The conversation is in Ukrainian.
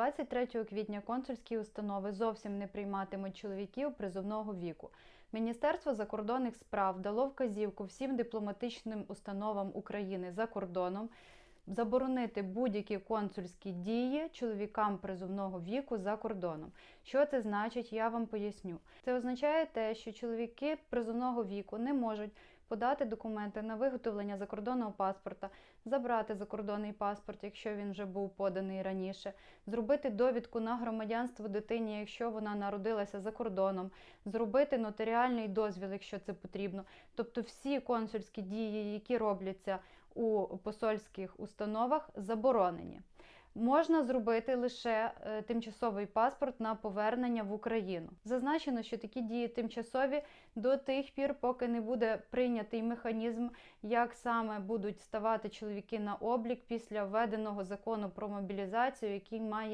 23 квітня консульські установи зовсім не прийматимуть чоловіків призовного віку. Міністерство закордонних справ дало вказівку всім дипломатичним установам України за кордоном заборонити будь-які консульські дії чоловікам призовного віку за кордоном. Що це значить, я вам поясню. Це означає те, що чоловіки призовного віку не можуть подати документи на виготовлення закордонного паспорта, забрати закордонний паспорт, якщо він вже був поданий раніше, зробити довідку на громадянство дитині, якщо вона народилася за кордоном, зробити нотаріальний дозвіл, якщо це потрібно. Тобто всі консульські дії, які робляться у посольських установах, заборонені. Можна зробити лише е, тимчасовий паспорт на повернення в Україну. Зазначено, що такі дії тимчасові до тих пір, поки не буде прийнятий механізм, як саме будуть ставати чоловіки на облік після введеного закону про мобілізацію, який має